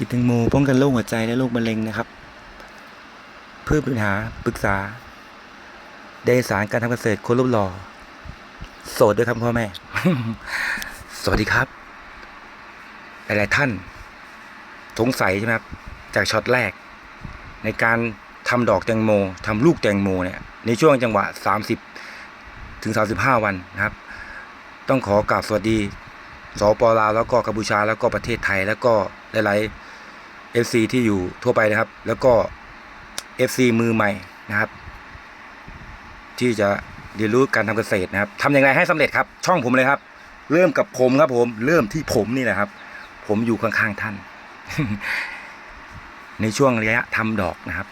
กินแตงโมป้องกันโรคหัวใจและโรคมะเร็งนะครับ เพื่อปัญหาปรึกษา ได้สารการทำเกษตรคนรูปหล่อ โสดด้วยครับพ่อแม่ สวัสดีครับ หลาย ๆ ท่าน สงสัยใช่ไหมครับ จากช็อตแรก ในการทำดอกแตงโมทำลูกแตงโมเนี่ยในช่วงจังหวะ 30 ถึง 35 วันนะครับ ต้องขอกราบสวัสดีสปลาวแล้วก็กัมพูชาแล้วก็ประเทศไทยแล้วก็หลาย ๆ FC ที่อยู่ทั่วไปนะครับ แล้วก็ FC มือใหม่นะครับ ที่จะเรียนรู้การทำเกษตรนะครับทำยังไงให้สำเร็จครับ ช่องผมเลยครับ เริ่มกับผมครับ ผม เริ่มที่ผมนี่แหละครับ ผมอยู่ข้างๆท่าน ในช่วงระยะทำดอกนะครับ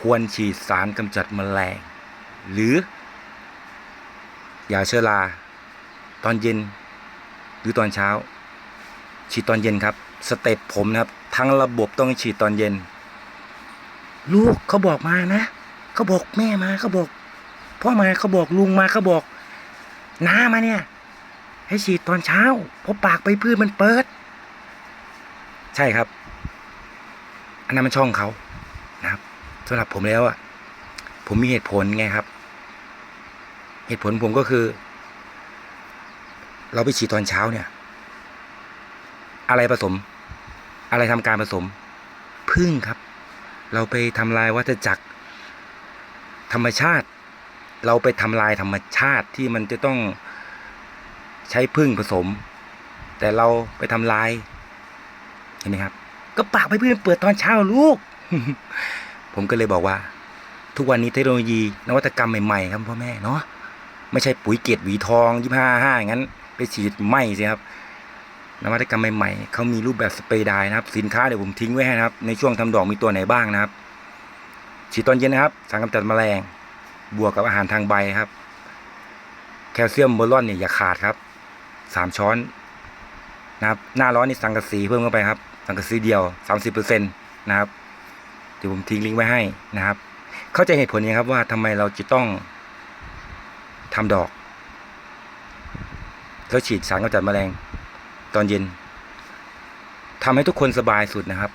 ควรฉีดสารกำจัดแมลง หรือยาเชื้อราตอนเย็น หรือตอนเช้า ฉีดตอนเย็นครับ สเต็ปผมนะครับ ทั้งระบบต้องฉีดตอนเย็น ลูกเขาบอกมานะเขาบอกแม่มาเขาบอกพ่อมาเขาบอกลุงมาเขาบอกน้ามาเนี่ย ให้ฉีดตอนเช้าเพราะปากไปพืชมันเปิด ใช่ครับ อันนั้นมันช่องเขานะครับสำหรับผมแล้วอะ ผมมีเหตุผลไงครับ เหตุผลผมก็คือ เราไปฉีดตอนเช้าเนี่ย อะไรผสม อะไรทำการผสมพึ่งครับ เราไปทำลายวัฏจักร ธรรมชาติ เราไปทำลายธรรมชาติที่มันจะต้องใช้พึ่งผสม แต่เราไปทำลายเห็นไหมครับ ก็ปากไปเพื่อนเปิดตอนเช้าลูก ผมก็เลยบอกว่า ทุกวันนี้เทคโนโลยีนวัตกรรมใหม่ๆครับพ่อแม่เนาะไม่ใช่ปุ๋ยเกล็ดหวีทองยี่ห้าห้างั้น ไปฉีดไหมสิครับ นวัตกรรมใหม่ๆเขามีรูปแบบสเปรย์ไดร์นะครับ สินค้าเดี๋ยวผมทิ้งไว้ให้นะครับ ในช่วงทำดอกมีตัวไหนบ้างนะครับฉีดตอนเย็นนะครับ สารกำจัดแมลง บวกกับอาหารทางใบครับ แคลเซียมโบรอนเนี่ยอย่าขาดครับสามช้อนนะครับ หน้าร้อนนี่สังกะสีเพิ่มเข้าไปครับ สังกะสีเดียวสามสิบเปอร์เซ็นต์นะครับเดี๋ยวผมทิ้งลิงก์ไว้ให้นะครับ เข้าใจเหตุผลยังครับว่าทำไมเราจะต้องทำดอกแล้วฉีดสารกำจัดแมลง ตอนเย็นทำให้ทุกคนสบายสุดนะครับ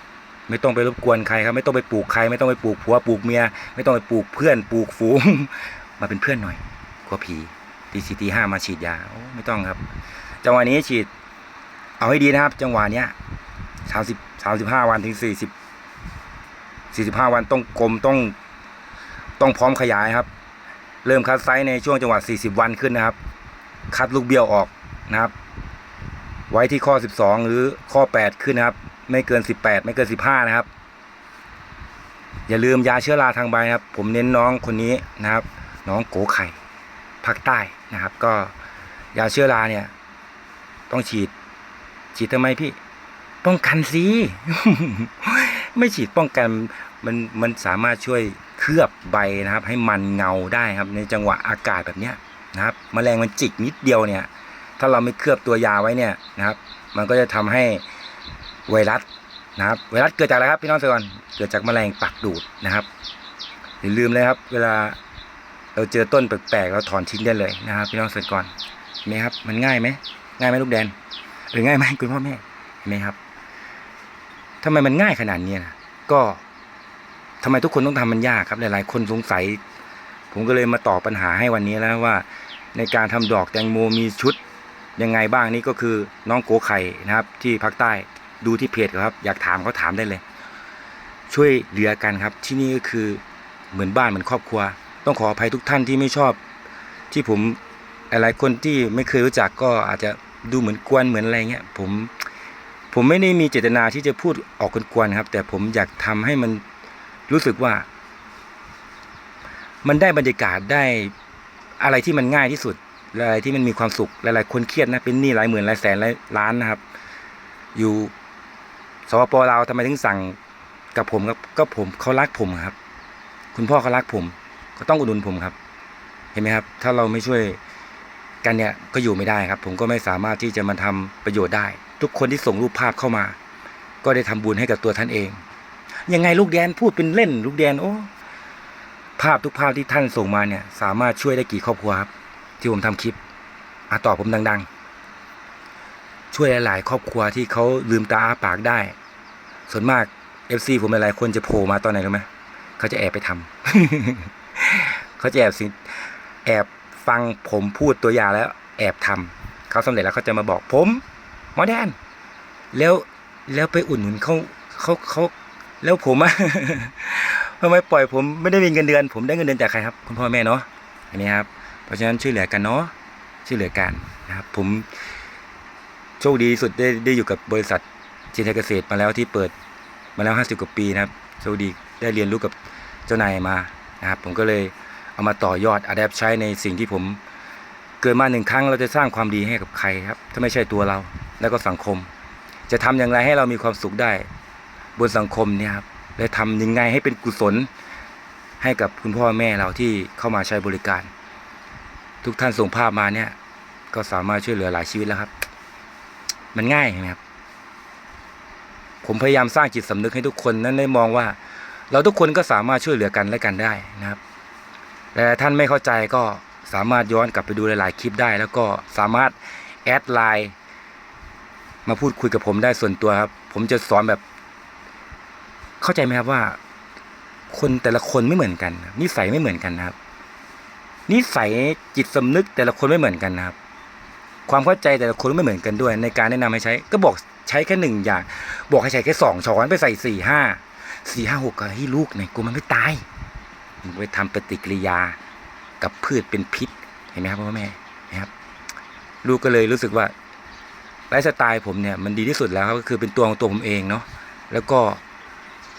ไม่ต้องไปรบกวนใครครับ ไม่ต้องไปปลูกใคร ไม่ต้องไปปลูกผัวปลูกเมีย ไม่ต้องไปปลูกเพื่อนปลูกฝูง มาเป็นเพื่อนหน่อยกลัวผีตีสี่ตีห้ามาฉีดยาโอ้ไม่ต้องครับ จังหวะนี้ฉีด เอาให้ดีนะครับ จังหวะเนี้ยสามสิบสามสิบห้าวันถึงสี่สิบสี่สิบห้าวันต้องกลมต้องต้องพร้อมขยายครับ เริ่มคัดไซส์ในช่วงจังหวะสี่สิบวันขึ้นนะครับ คัดลูกเบี้ยวออกนะครับ ไว้ที่ข้อ 12 หรือข้อ 8 ขึ้นนะครับ ไม่เกิน 18 ไม่เกิน 15 นะครับ อย่าลืมยาเชื้อราทางใบนะครับ ผมเน้นน้องคนนี้นะครับ น้องโกไข่ภาคใต้นะครับ ก็ยาเชื้อราเนี่ย ต้องฉีด ฉีดทำไมพี่ ป้องกันสิไม่ฉีดป้องกันมันมันสามารถช่วยเคลือบใบนะครับ ให้มันเงาได้ครับ ในจังหวะอากาศแบบเนี้ยนะครับแมลงมันจิกนิดเดียวเนี่ย ถ้าเราไม่เคลือบตัวยาไว้เนี่ยนะครับ มันก็จะทำให้ไวรัสนะครับ ไวรัสเกิดจากอะไรครับพี่น้องเกษตรกรเกิดจากแมลงปักดูดนะครับอย่าลืมเลยครับ เวลาเราเจอต้นแปลกๆเราถอนทิ้งได้เลยนะครับ พี่น้องเกษตรกรเห็นไหมครับ มันง่ายไหมง่ายไหมลูกแดน หรือง่ายไหมคุณพ่อแม่เห็นไหมครับทำไมมันง่ายขนาดนี้นะก็ทำไมทุกคนต้องทำมันยากครับ หลายๆ คนสงสัย ผมก็เลยมาตอบปัญหาให้วันนี้แล้วว่า ในการทำดอกแตงโมมีชุด ยังไงบ้างนี่ก็คือน้องโกไข่นะครับ ที่ภาคใต้ดูที่เพจครับ อยากถามเขาถามได้เลย ช่วยเหลือกันครับ ที่นี่ก็คือเหมือนบ้านเหมือนครอบครัว ต้องขออภัยทุกท่านที่ไม่ชอบ ที่ผมหลายคนที่ไม่เคยรู้จักก็อาจจะดูเหมือนกวนเหมือนอะไรเงี้ยผมผมไม่ได้มีเจตนาที่จะพูดออกกวนๆครับ แต่ผมอยากทำให้มันรู้สึกว่า มันได้บรรยากาศได้อะไรที่มันง่ายที่สุด อะไรที่มันมีความสุขหลาย ๆ คนเครียดนะเป็นหนี้หลายหมื่นหลายแสนหลายล้านนะครับ อยู่สปปลาวทำไมถึงสั่งกับผมครับก็ผมเขารักผมครับ คุณพ่อเขารักผม ก็ต้องอุดหนุนผมครับ เห็นไหมครับ ถ้าเราไม่ช่วยกันเนี่ยก็อยู่ไม่ได้ครับ ผมก็ไม่สามารถที่จะมาทำประโยชน์ได้ ทุกคนที่ส่งรูปภาพเข้ามา ก็ได้ทำบุญให้กับตัวท่านเอง ยังไงลูกแดนพูดเป็นเล่น ลูกแดนโอ้ภาพทุกภาพที่ท่านส่งมาเนี่ย สามารถช่วยได้กี่ครอบครัวครับ ที่ผมทำคลิปอาตอบผมดัง ๆ ช่วยหลายๆ ครอบครัวที่เขาลืมตาอาปากได้ ส่วนมาก FC ผมหลายๆคนจะโผล่มาตอนไหนรู้ไหมเขาจะแอบไปทำเขาจะแอบสิแอบฟังผมพูดตัวอย่างแล้ว แอบทำเขาสำเร็จแล้วเขาจะมาบอกผมหมอแดน แล้วแล้วไปอุดหนุนเขาเขาเขาแล้วผมอะทำไมปล่อยผมไม่ได้มีเงินเดือน ผมได้เงินเดือนจากใครครับ คุณพ่อแม่เนาะอันนี้ครับ เพราะฉะนั้นช่วยเหลือกันเนาะช่วยเหลือกันนะครับ ผมโชคดีสุดได้ได้อยู่กับบริษัทจินตเกษตรมาแล้วที่เปิดมาแล้วห้าสิบกว่าปีนะครับโชคดีได้เรียนรู้กับเจ้านายมานะครับ ผมก็เลยเอามาต่อยอดอัดแอปใช้ในสิ่งที่ผมเกิดมาหนึ่งครั้งเราจะสร้างความดีให้กับใครครับ ถ้าไม่ใช่ตัวเราแล้วก็สังคม จะทำอย่างไรให้เรามีความสุขได้ บนสังคมเนี่ยครับและทำยังไงให้เป็นกุศลให้กับคุณพ่อแม่เราที่เข้ามาใช้บริการ ทุกท่านส่งภาพมาเนี่ย ก็สามารถช่วยเหลือหลายชีวิตแล้วครับ มันง่ายใช่ไหมครับ ผมพยายามสร้างจิตสำนึกให้ทุกคนนั้นได้มองว่า เราทุกคนก็สามารถช่วยเหลือกันและกันได้นะครับแต่ท่านไม่เข้าใจก็สามารถย้อนกลับไปดูหลาย ๆ คลิปได้ แล้วก็สามารถแอดไลน์มาพูดคุยกับผมได้ส่วนตัวครับ ผมจะสอนแบบ เข้าใจไหมครับว่า คนแต่ละคนไม่เหมือนกัน นิสัยไม่เหมือนกันนะครับ นิสัยจิตสำนึกแต่ละคนไม่เหมือนกันนะครับ ความเข้าใจแต่ละคนไม่เหมือนกันด้วย ในการแนะนำให้ใช้ ก็บอกใช้แค่หนึ่งอย่าง บอกให้ใช้แค่สองช้อนไปใส่สี่ห้าสี่ห้าหกก็ให้ลูกหน่อยกูมันไม่ตายมันไปทำปฏิกิริยากับพืชเป็นพิษเห็นไหมครับพ่อแม่นะครับลูกก็เลยรู้สึกว่าไลฟ์สไตล์ผมเนี่ยมันดีที่สุดแล้วครับก็คือเป็นตัวของตัวผมเองเนาะแล้วก็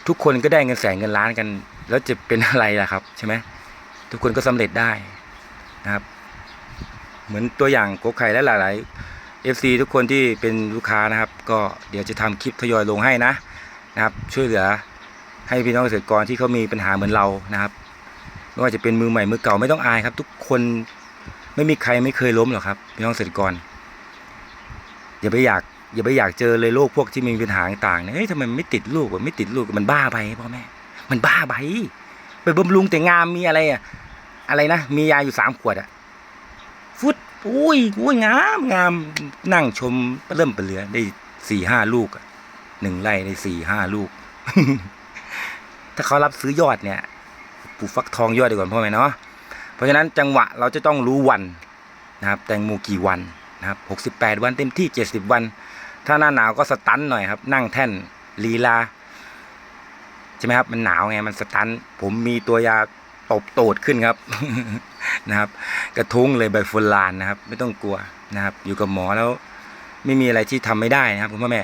ทุกคนก็ได้เงินแสนเงินล้านกัน แล้วจะเป็นอะไรล่ะครับใช่ไหมทุกคนก็สำเร็จได้ นะครับ เหมือนตัวอย่างโกไข่และหลาย ๆ FC ทุกคนที่เป็นลูกค้านะครับ ก็เดี๋ยวจะทำคลิปทยอยลงให้นะนะครับ ช่วยเหลือให้พี่น้องเกษตรกรที่เขามีปัญหาเหมือนเรานะครับไม่ว่าจะเป็นมือใหม่มือเก่าไม่ต้องอายครับ ทุกคนไม่มีใครไม่เคยล้มหรอกครับพี่น้องเกษตรกร อย่าไปอยากอย่าไปอยากเจอเลยโรคพวกที่มีปัญหาต่างๆเนี่ยเฮ้ยทำไมไม่ติดลูกวะไม่ติดลูกมันบ้าไปพ่อแม่ มันบ้าไปไปบำรุงแต่งามมีอะไรอะ อะไรนะมียาอยู่สามขวดอะฟุตอุ้ยอุ้ยงามงามนั่งชมเริ่มเปลือได้สี่ห้าลูกหนึ่งไร่ได้สี่ห้าลูก ถ้าเขารับซื้อยอดเนี่ยปลูกฟักทองยอดดีกว่าพ่อแม่เนาะเพราะฉะนั้นจังหวะเราจะต้องรู้วันนะครับ แตงโมกี่วันนะครับหกสิบแปดวันเต็มที่เจ็ดสิบวัน ถ้าหน้าหนาวก็สตันหน่อยครับ นั่งแท่นลีลาใช่ไหมครับ มันหนาวไงมันสตันผมมีตัวยา ตบโตดขึ้นครับนะครับ กระทุ้งเลยใบโฟลานนะครับ ไม่ต้องกลัวนะครับ อยู่กับหมอแล้ว ไม่มีอะไรที่ทำไม่ได้นะครับคุณพ่อแม่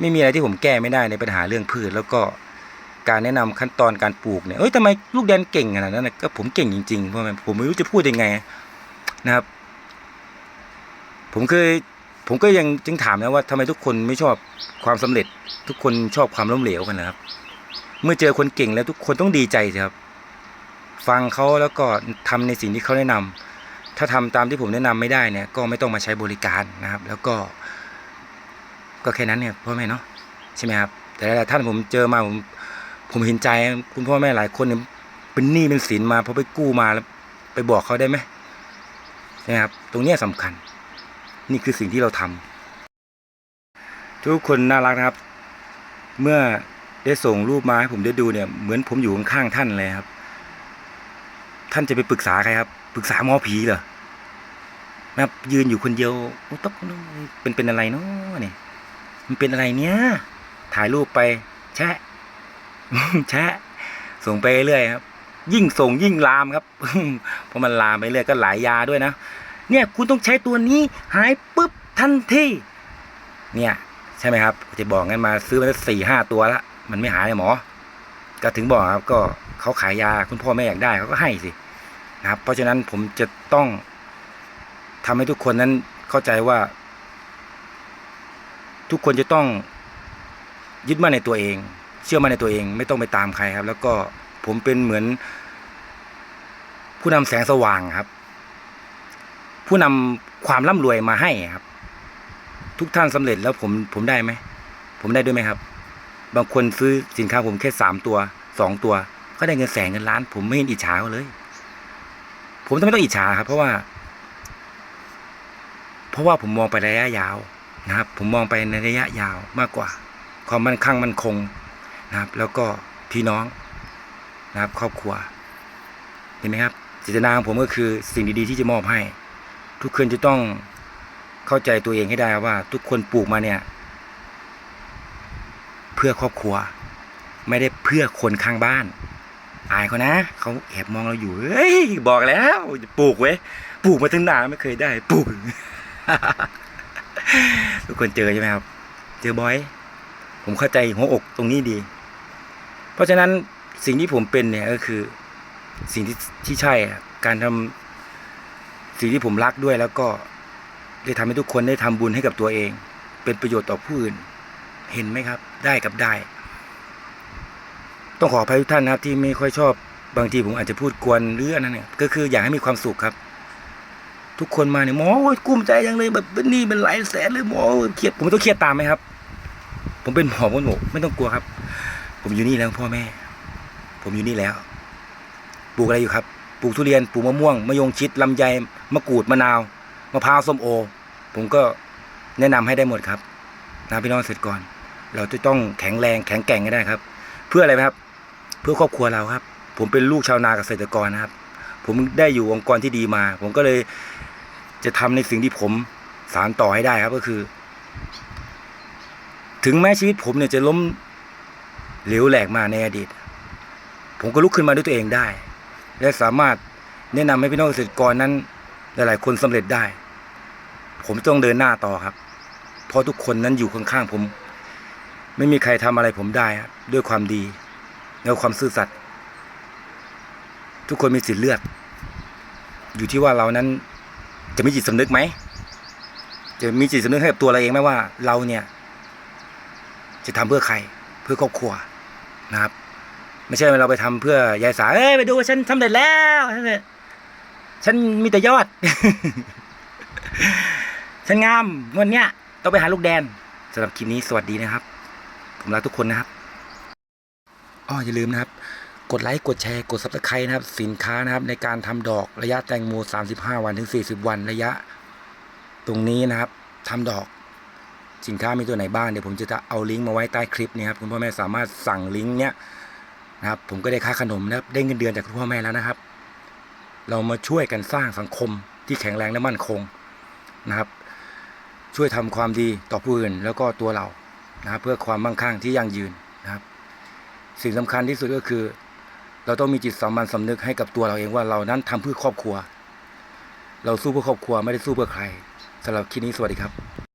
ไม่มีอะไรที่ผมแก้ไม่ได้ในปัญหาเรื่องพืช แล้วก็การแนะนำขั้นตอนการปลูกเนี่ยเอ้ยทำไมลูกแดนเก่งขนาดนั้นนะก็ผมเก่งจริงๆพ่อแม่ผมไม่รู้จะพูดยังไงนะครับ ผมเคยผมก็ยังจึงถามนะว่าทำไมทุกคนไม่ชอบความสำเร็จ ทุกคนชอบความล้มเหลวกันนะครับ เมื่อเจอคนเก่งแล้วทุกคนต้องดีใจสิครับ ฟังเขาแล้วก็ทำในสิ่งที่เขาแนะนำถ้าทำตามที่ผมแนะนำไม่ได้เนี่ยก็ไม่ต้องมาใช้บริการนะครับ แล้วก็ ก็แค่นั้นเนี่ยพ่อแม่เนาะใช่ไหมครับ แต่หลายท่านผมเจอมาผมผมเห็นใจคุณพ่อแม่หลายคนเนี่ยเป็นหนี้เป็นสินมาเพราะไปกู้มาแล้วไปบอกเขาได้ไหมใช่ไหมครับ ตรงนี้ยสำคัญ นี่คือสิ่งที่เราทำทุกคนน่ารักนะครับ เมื่อได้ส่งรูปมาให้ผมได้ดูเนี่ย เหมือนผมอยู่ข้างๆท่านเลยครับ ท่านจะไปปรึกษาใครครับปรึกษาหมอผีเหรอนะครับยืนอยู่คนเดียวโอ้ตกเป็นเป็นอะไรเนาะเนี่ยมันเป็นอะไรเนี้ยถ่ายรูปไป แชะ แชะ ส่งไปเรื่อยครับ ยิ่งส่งยิ่งลามครับเพราะมันลามไปเรื่อยก็หลายยาด้วยนะเนี่ย คุณต้องใช้ตัวนี้หายปุ๊บทันทีเนี่ย ใช่ไหมครับ จะบอกงั้นมาซื้อมาสี่ห้าตัวละมันไม่หายเลยหมอ ก็ถึงบอกครับ ก็เขาขายยาคุณพ่อแม่อยากได้เขาก็ให้สิ นะครับ เพราะฉะนั้นผมจะต้องทำให้ทุกคนนั้นเข้าใจว่า ทุกคนจะต้องยึดมั่นในตัวเอง เชื่อมั่นในตัวเอง ไม่ต้องไปตามใครครับ แล้วก็ผมเป็นเหมือน ผู้นำแสงสว่างครับ ผู้นำความร่ำรวยมาให้ครับ ทุกท่านสำเร็จแล้วผมผมได้ไหมผมได้ด้วยไหมครับ บางคนซื้อสินค้าผมแค่สามตัวสองตัว ก็ได้เงินแสนเงินล้าน ผมไม่เห็นอิจฉาเขาเลย ผมต้องไม่ต้องอิจฉาครับ เพราะว่า เพราะว่าผมมองไประยะยาวนะครับ ผมมองไปในระยะยาวมากกว่า ความมั่นคงมั่นคงนะครับ แล้วก็พี่น้องนะครับ ครอบครัวเห็นไหมครับเจตนาของผมก็คือสิ่งดีๆที่จะมอบให้ ทุกคนจะต้องเข้าใจตัวเองให้ได้ว่า ทุกคนปลูกมาเนี่ย เพื่อครอบครัว ไม่ได้เพื่อคนข้างบ้าน อายเขานะเขาแอบมองเราอยู่เฮ้ยบอกแล้วปลูกเว้ยปลูกมาตั้งนานไม่เคยได้ปลูกทุกคนเจอใช่ไหมครับ เจอบอย ผมเข้าใจหัวอกตรงนี้ดี เพราะฉะนั้นสิ่งที่ผมเป็นเนี่ยก็คือ สิ่งที่ที่ใช่การทำสิ่งที่ผมรักด้วยแล้วก็ได้ทำให้ทุกคนได้ทำบุญให้กับตัวเอง เป็นประโยชน์ต่อผู้อื่น เห็นไหมครับ ได้กับได้ ต้องขออภัยทุกท่านนะครับที่ไม่ค่อยชอบบางทีผมอาจจะพูดกวนหรืออันนั้นเนี่ยก็คืออยากให้มีความสุขครับ ทุกคนมาเนี่ยหมอกุ้มใจยังเลยแบบนี่เป็นหลายแสนเลยหมอเครียดผมต้องเครียดตามไหมครับ ผมเป็นหมอผมบอกไม่ต้องกลัวครับ ผมอยู่นี่แล้วพ่อแม่ ผมอยู่นี่แล้วปลูกอะไรอยู่ครับปลูกทุเรียนปลูกมะม่วงมะยงชิดลำไยมะกรูดมะนาวมะพร้าวส้มโอ ผมก็แนะนำให้ได้หมดครับนะพี่น้องเสร็จก่อน เราจะต้องแข็งแรงแข็งแกร่งให้ได้ครับ เพื่ออะไรครับ เพื่อครอบครัวเราครับ ผมเป็นลูกชาวนาเกษตรกรนะครับ ผมได้อยู่องค์กรที่ดีมา ผมก็เลยจะทำในสิ่งที่ผมสารต่อให้ได้ครับก็คือ ถึงแม้ชีวิตผมเนี่ยจะล้มเหลวแหลกมาในอดีต ผมก็ลุกขึ้นมาด้วยตัวเองได้ และสามารถแนะนำให้พี่น้องเกษตรกรนั้น หลาย ๆ คนสำเร็จได้ ผมต้องเดินหน้าต่อครับ เพราะทุกคนนั้นอยู่ข้างๆผม ไม่มีใครทำอะไรผมได้ครับด้วยความดี และความซื่อสัตย์ทุกคนมีสิทธิ์เลือก อยู่ที่ว่าเรานั้นจะมีจิตสำนึกไหม จะมีจิตสำนึกให้กับตัวเราเองไหมว่าเราเนี่ย จะทำเพื่อใคร เพื่อครอบครัวนะครับ ไม่ใช่เราไปทำเพื่อยายสาเอ้ยไปดูฉันทำเสร็จแล้ว ฉันมีแต่ยอด ฉันงามวันเนี้ยต้องไปหาลูกแดนสำหรับคลิปนี้สวัสดีนะครับ ผมรักทุกคนนะครับ อ้ออย่าลืมนะครับ กดไลค์กดแชร์กด subscribe นะครับ สินค้านะครับ ในการทำดอกระยะแตงโม35 วันถึง 40 วันระยะ ตรงนี้นะครับทำดอกสินค้ามีตัวไหนบ้างเดี๋ยวผมจะเอาลิงก์มาไว้ใต้คลิปนี้ครับคุณพ่อแม่สามารถสั่งลิงก์เนี้ยนะครับผมก็ได้ค่าขนมนะครับได้เงินเดือนจากคุณพ่อแม่แล้วนะครับ เรามาช่วยกันสร้างสังคมที่แข็งแรงและมั่นคงนะครับ ช่วยทำความดีต่อผู้อื่นแล้วก็ตัวเรานะครับเพื่อความมั่งคั่งที่ยั่งยืน สิ่งสำคัญที่สุดก็คือ เราต้องมีจิตสามัญสำนึกให้กับตัวเราเองว่าเรานั้นทำเพื่อครอบครัว เราสู้เพื่อครอบครัวไม่ได้สู้เพื่อใครสำหรับคลิปนี้สวัสดีครับ